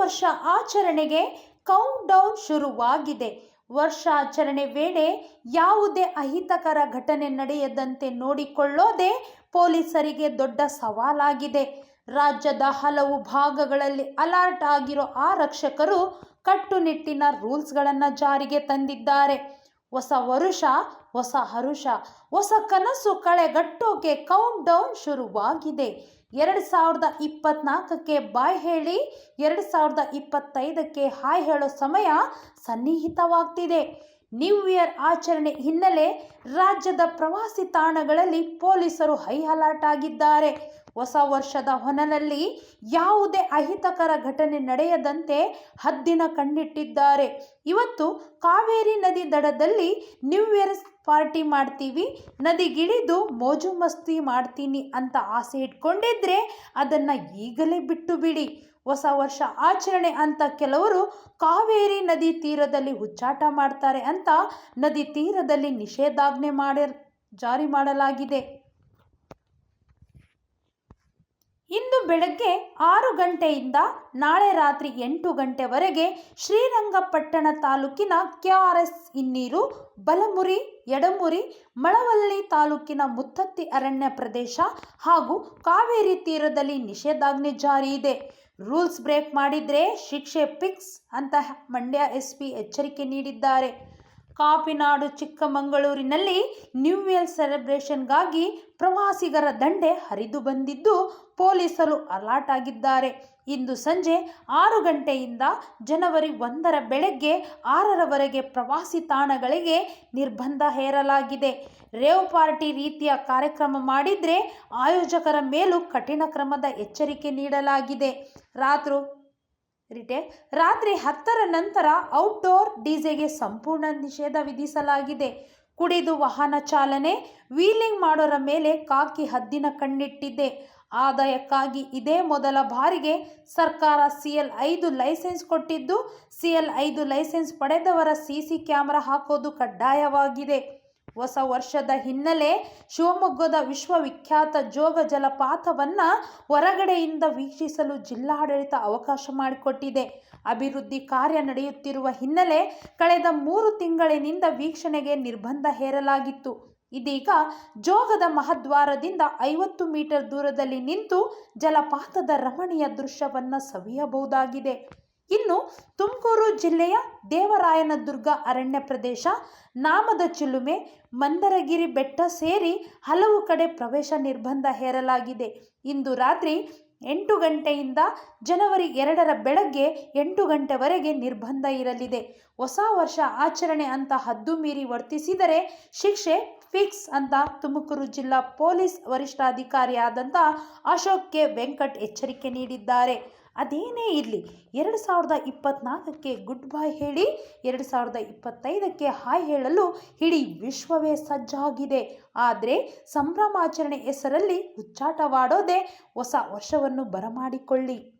ವರ್ಷ ಆಚರಣೆಗೆ count down ಶುರುವಾಗಿದೆ. ವರ್ಷಾಚರಣೆ ವೇಳೆ ಯಾವುದೇ ಅಹಿತಕರ ಘಟನೆ ನಡೆಯದಂತೆ ನೋಡಿಕೊಳ್ಳೋದೆ ಪೊಲೀಸರಿಗೆ ದೊಡ್ಡ ಸವಾಲಾಗಿದೆ. ರಾಜ್ಯದ ಹಲವು ಭಾಗಗಳಲ್ಲಿ ಅಲರ್ಟ್ ಆಗಿರೋ ಆರಕ್ಷಕರು ಕಟ್ಟುನಿಟ್ಟಿನ ರೂಲ್ಸ್ಗಳನ್ನು ಜಾರಿಗೆ ತಂದಿದ್ದಾರೆ. ಹೊಸ ವರುಷ, ಹೊಸ ಹರುಷ, ಹೊಸ ಕನಸು ಕಳೆಗಟ್ಟೋಕೆ ಕೌಂಟ್ ಡೌನ್ ಶುರುವಾಗಿದೆ. ಎರಡು ಸಾವಿರದ ಇಪ್ಪತ್ನಾಲ್ಕಕ್ಕೆ ಬಾಯ್ ಹೇಳಿ, ಎರಡು ಸಾವಿರದ ಇಪ್ಪತ್ತೈದಕ್ಕೆ ಹಾಯ್ ಹೇಳೋ ಸಮಯ ಸನ್ನಿಹಿತವಾಗ್ತಿದೆ. ನ್ಯೂ ಇಯರ್ ಆಚರಣೆ ಹಿನ್ನೆಲೆ ರಾಜ್ಯದ ಪ್ರವಾಸಿ ತಾಣಗಳಲ್ಲಿ ಪೊಲೀಸರು ಹೈ ಅಲರ್ಟ್ ಆಗಿದ್ದಾರೆ. ಹೊಸ ವರ್ಷದ ಹೊನಲಲ್ಲಿ ಯಾವುದೇ ಅಹಿತಕರ ಘಟನೆ ನಡೆಯದಂತೆ ಹದ್ದಿನ ಕಣ್ಣಿಟ್ಟಿದ್ದಾರೆ. ಇವತ್ತು ಕಾವೇರಿ ನದಿ ದಡದಲ್ಲಿ ನ್ಯೂ ಇಯರ್ ಪಾರ್ಟಿ ಮಾಡ್ತೀವಿ ನದಿಗಿಳಿದು ಮೋಜು ಮಸ್ತಿ ಮಾಡ್ತೀನಿ ಅಂತ ಆಸೆ ಇಟ್ಕೊಂಡಿದ್ರೆ ಅದನ್ನು ಈಗಲೇ ಬಿಟ್ಟು ಬಿಡಿ ಹೊಸ ವರ್ಷ ಆಚರಣೆ ಅಂತ ಕೆಲವರು ಕಾವೇರಿ ನದಿ ತೀರದಲ್ಲಿ ಹುಚ್ಚಾಟ ಮಾಡ್ತಾರೆ ಅಂತ ನದಿ ತೀರದಲ್ಲಿ ನಿಷೇಧಾಜ್ಞೆ ಮಾಡಿ ಜಾರಿ ಮಾಡಲಾಗಿದೆ ಇಂದು ಬೆಳಗ್ಗೆ ಆರು ಗಂಟೆಯಿಂದ ನಾಳೆ ರಾತ್ರಿ ಎಂಟು ಗಂಟೆವರೆಗೆ ಶ್ರೀರಂಗಪಟ್ಟಣ ತಾಲೂಕಿನ ಕೆಆರ್ಎಸ್ ಇನ್ನೀರು, ಬಲಮುರಿ, ಎಡಮುರಿ, ಮಳವಳ್ಳಿ ತಾಲೂಕಿನ ಮುತ್ತತ್ತಿ ಅರಣ್ಯ ಪ್ರದೇಶ ಹಾಗೂ ಕಾವೇರಿ ತೀರದಲ್ಲಿ ನಿಷೇಧಾಜ್ಞೆ ಜಾರಿ ಇದೆ. ರೂಲ್ಸ್ ಬ್ರೇಕ್ ಮಾಡಿದರೆ ಶಿಕ್ಷೆ ಫಿಕ್ಸ್ ಅಂತ ಮಂಡ್ಯ ಎಸ್ ಪಿ ಎಚ್ಚರಿಕೆ ನೀಡಿದ್ದಾರೆ. ಕಾಪಿನಾಡು, ಚಿಕ್ಕಮಗಳೂರಿನಲ್ಲಿ ನ್ಯೂ ಇಯರ್ ಸೆಲೆಬ್ರೇಷನ್ಗಾಗಿ ಪ್ರವಾಸಿಗರ ದಂಡೆ ಹರಿದು ಬಂದಿದ್ದು, ಪೊಲೀಸರು ಅಲರ್ಟ್ ಆಗಿದ್ದಾರೆ. ಇಂದು ಸಂಜೆ ಆರು ಗಂಟೆಯಿಂದ ಜನವರಿ ಒಂದರ ಬೆಳಗ್ಗೆ ಆರರವರೆಗೆ ಪ್ರವಾಸಿ ತಾಣಗಳಿಗೆ ನಿರ್ಬಂಧ ಹೇರಲಾಗಿದೆ. ರೇವ್ ಪಾರ್ಟಿ ರೀತಿಯ ಕಾರ್ಯಕ್ರಮ ಮಾಡಿದರೆ ಆಯೋಜಕರ ಮೇಲೂ ಕಠಿಣ ಕ್ರಮದ ಎಚ್ಚರಿಕೆ ನೀಡಲಾಗಿದೆ. ರಾತ್ರಿ ರಿಟೇ, ರಾತ್ರಿ ಹತ್ತರ ನಂತರ ಔಟ್ಡೋರ್ ಡಿಜೆಗೆ ಸಂಪೂರ್ಣ ನಿಷೇಧ ವಿಧಿಸಲಾಗಿದೆ. ಕುಡಿದು ವಾಹನ ಚಾಲನೆ, ವೀಲಿಂಗ್ ಮಾಡೋರ ಮೇಲೆ ಕಾಕಿ ಹದ್ದಿನ ಕಣ್ಣಿಟ್ಟಿದೆ. ಆದಾಯಕ್ಕಾಗಿ ಇದೇ ಮೊದಲ ಬಾರಿಗೆ ಸರ್ಕಾರ ಸಿ ಎಲ್ ಐದು ಲೈಸೆನ್ಸ್ ಕೊಟ್ಟಿದ್ದು ಸಿ ಎಲ್ ಐದು ಲೈಸೆನ್ಸ್ ಪಡೆದವರ ಸಿ ಸಿ ಕ್ಯಾಮೆರಾ ಹಾಕೋದು ಕಡ್ಡಾಯವಾಗಿದೆ. ಹೊಸ ವರ್ಷದ ಹಿನ್ನೆಲೆ ಶಿವಮೊಗ್ಗದ ವಿಶ್ವವಿಖ್ಯಾತ ಜೋಗ ಜಲಪಾತವನ್ನು ಹೊರಗಡೆಯಿಂದ ವೀಕ್ಷಿಸಲು ಜಿಲ್ಲಾಡಳಿತ ಅವಕಾಶ ಮಾಡಿಕೊಟ್ಟಿದೆ. ಅಭಿವೃದ್ಧಿ ಕಾರ್ಯ ನಡೆಯುತ್ತಿರುವ ಹಿನ್ನೆಲೆ ಕಳೆದ ಮೂರು ತಿಂಗಳಿನಿಂದ ವೀಕ್ಷಣೆಗೆ ನಿರ್ಬಂಧ ಹೇರಲಾಗಿತ್ತು. ಇದೀಗ ಜೋಗದ ಮಹದ್ವಾರದಿಂದ ಐವತ್ತು ಮೀಟರ್ ದೂರದಲ್ಲಿ ನಿಂತು ಜಲಪಾತದ ರಮಣೀಯ ದೃಶ್ಯವನ್ನು ಸವಿಯಬಹುದಾಗಿದೆ. ಇನ್ನು ತುಮಕೂರು ಜಿಲ್ಲೆಯ ದೇವರಾಯನದುರ್ಗ ಅರಣ್ಯ ಪ್ರದೇಶ, ನಾಮದ ಚಿಲುಮೆ, ಮಂದರಗಿರಿ ಬೆಟ್ಟ ಸೇರಿ ಹಲವು ಕಡೆ ಪ್ರವೇಶ ನಿರ್ಬಂಧ ಹೇರಲಾಗಿದೆ. ಇಂದು ರಾತ್ರಿ ಎಂಟು ಗಂಟೆಯಿಂದ ಜನವರಿ ಎರಡರ ಬೆಳಗ್ಗೆ ಎಂಟು ಗಂಟೆವರೆಗೆ ನಿರ್ಬಂಧ ಇರಲಿದೆ. ಹೊಸ ವರ್ಷ ಆಚರಣೆ ಅಂತ ಹದ್ದು ಮೀರಿ ವರ್ತಿಸಿದರೆ ಶಿಕ್ಷೆ ಫಿಕ್ಸ್ ಅಂತ ತುಮಕೂರು ಜಿಲ್ಲಾ ಪೊಲೀಸ್ ವರಿಷ್ಠಾಧಿಕಾರಿಯಾದಂಥ ಅಶೋಕ್ ಕೆ. ವೆಂಕಟ್ ಎಚ್ಚರಿಕೆ ನೀಡಿದ್ದಾರೆ. ಅದೇನೇ ಇರಲಿ, ಎರಡು ಸಾವಿರದ ಇಪ್ಪತ್ತ್ನಾಲ್ಕಕ್ಕೆ ಗುಡ್ ಬಾಯ್ ಹೇಳಿ, ಎರಡು ಸಾವಿರದ ಇಪ್ಪತ್ತೈದಕ್ಕೆ ಹಾಯ್ ಹೇಳಲು ಇಡೀ ವಿಶ್ವವೇ ಸಜ್ಜಾಗಿದೆ. ಆದರೆ ಸಂಭ್ರಮಾಚರಣೆ ಹೆಸರಲ್ಲಿ ಹುಚ್ಚಾಟವಾಡೋದೇ ಹೊಸ ವರ್ಷವನ್ನು ಬರಮಾಡಿಕೊಳ್ಳಿ.